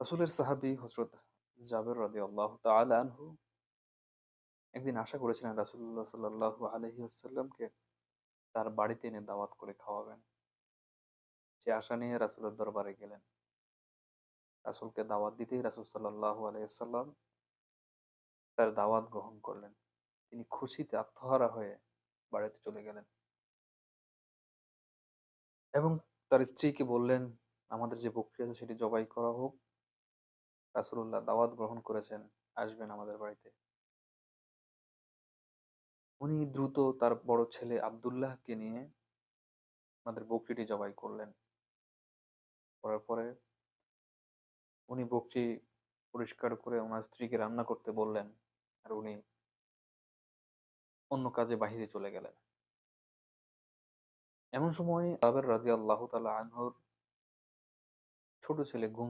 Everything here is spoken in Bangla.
রাসূলের সাহাবী হযরত জাবের রাদিয়াল্লাহু তাআলা আনহু একদিন আশা করেছিলেন রাসূলুল্লাহ সাল্লাল্লাহু আলাইহি ওয়াসাল্লামকে তার বাড়িতে এনে দাওয়াত করে খাওয়াবেন। সে আশা নিয়ে রাসূলের দরবারে গেলেন। রাসূলকে দাওয়াত দিতেই রাসূল সাল্লাল্লাহু আলাইহি ওয়াসাল্লাম তার দাওয়াত গ্রহণ করলেন। তিনি খুশিতে আত্মহারা হয়ে বাড়িতে চলে গেলেন। এবং তার স্ত্রীকে বললেন, "আমাদের যে বকরি আছে সেটি জবাই করা হোক। রাসূলুল্লাহ দাওয়াত গ্রহণ করেছেন, আসবেন আমাদের বাড়িতে।" উনি দ্রুত তার বড় ছেলে আব্দুল্লাহকে নিয়ে আমাদের বকরিটি জবাই করলেন। করার পরে উনি বকরি পরিষ্কার করে ওনার স্ত্রীকে রান্না করতে বললেন। আর উনি অন্য কাজে বাহিরে চলে গেলেন। এমন সময় জাবের রাদিয়াল্লাহু তাআলা আনহর ছোট ছেলে ঘুম